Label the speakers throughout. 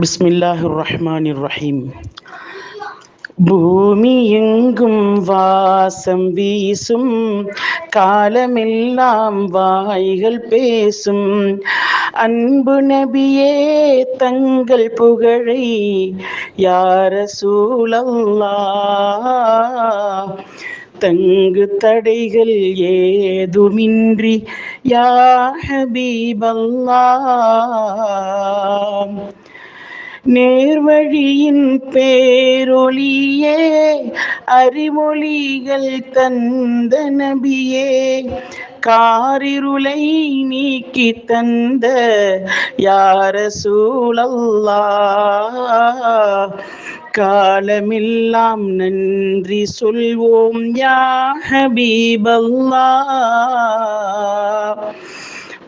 Speaker 1: பிஸ்மில்லாஹிர் ரஹ்மானிர் ரஹீம் பூமி எங்கும் வாசம் வீசும் காலமெல்லாம் வாய்கள் பேசும் அன்பு நபியே தங்கள் புகழை யார சூழல்லா தங்கு தடைகள் ஏதுமின்றி யா ஹபீபல்லா நேர்வழியின் பேரொளியே அறிமொழிகள் தந்த நபியே. காரிருளை நீக்கி தந்த யார சூழல்லா காலமெல்லாம் நன்றி சொல்வோம் யா ஹபீபல்லா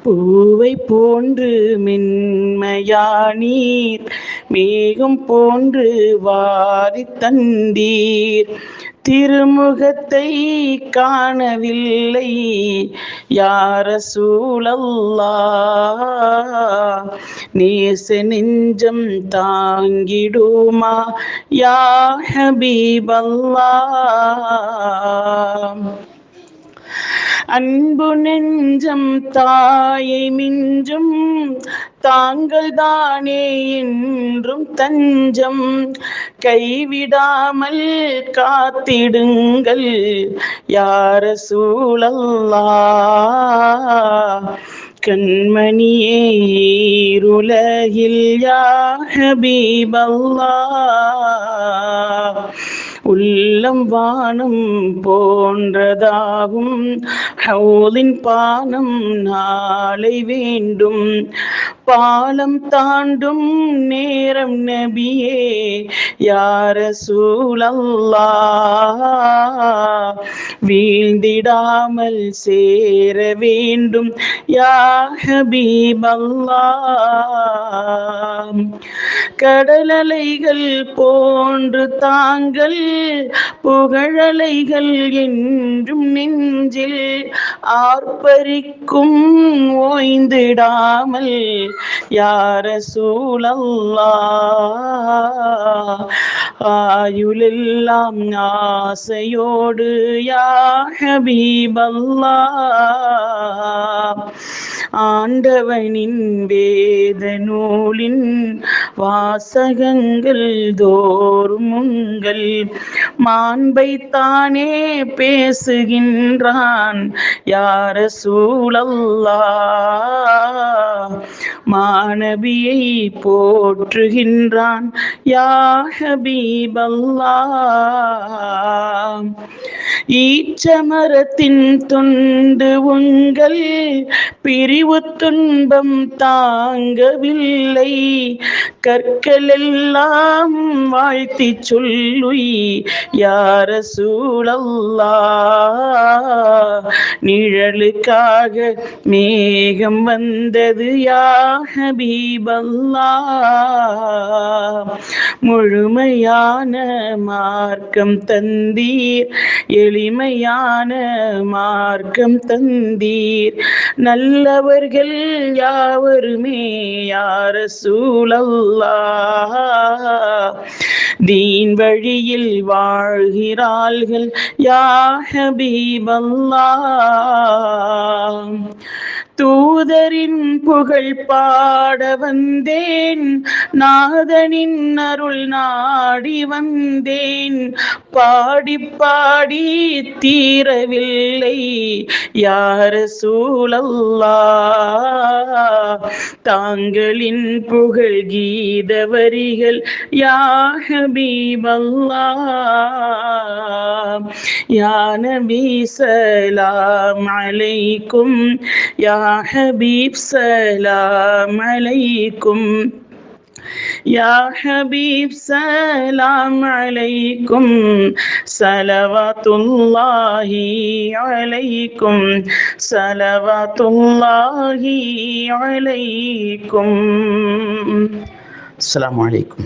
Speaker 1: பூவை போன்று மென்மையானீர் மேகம் போன்று வாரி தந்தீர். திருமுகத்தை காணவில்லை. யார சூழல்லா நேச நெஞ்சம் தாங்கிடுமா? யா ஹபீபல்லா அன்பு நெஞ்சம் தாயை மிஞ்சும். தாங்கள் தானே என்றும் தஞ்சம். கைவிடாமல் காத்திடுங்கள் யார சூழல்லா? கண்மணியே இருலகில் யா ஹபீபல்லா? உள்ளம் வானம் போன்றதாகும் ஹவுலின் பானம் நாளை வேண்டும். பாலம் தாண்டும் நேரம் நபியே யார சூழல்லா வீழ்ந்திடாமல் சேர வேண்டும் யாஹபீபல்லா கடலலைகள் போன்று தாங்கள் புகழலைகள் என்றும் நெஞ்சில் ஆர்ப்பரிக்கும் ஓய்ந்திடாமல் யார சூழல்லா ஆயுளெல்லாம் ஆசையோடு யா ஹபீபல்லா ஆண்டவனின் வேத நூலின் வாசகங்கள் தோறும் உங்கள் மாண்பை தானே பேசுகின்றான். யார சூழல்லா மாணவியை போற்றுகின்றான். யா ஹபீபல்லா? ஈச்சமரத்தின் துண்டு உங்கள் பிரிவு துன்பம் தாங்கவில்லை. கற்களெல்லாம் வாழ்த்தி சொல்லுய் யார சூழல்லா நிழலுக்காக மேகம் வந்தது யாக பீபல்லா முழுமையான மார்க்கம் தந்தீர் எளிமையான மார்க்கம் தந்தீர். நல்லவர்கள் யாவருமே யார சூழல்லா தீன் வழியில் வாழ்கிறார்கள் யா ஹபீபல்லா தூதரின் புகழ் பாட வந்தேன் நாதனின் அருள் நாடி வந்தேன். பாடி பாடி தீரவில்லை யார சூழல்லா தாங்களின் புகழ் கீத வரிகள் யாஹபீபல்லா யானபி சலாம் அலைக்கும் யாஹபீப் சலாம் அலைக்கும். يا حبيب سلام عليكم صلوات الله عليكم صلوات الله عليكم السلام عليكم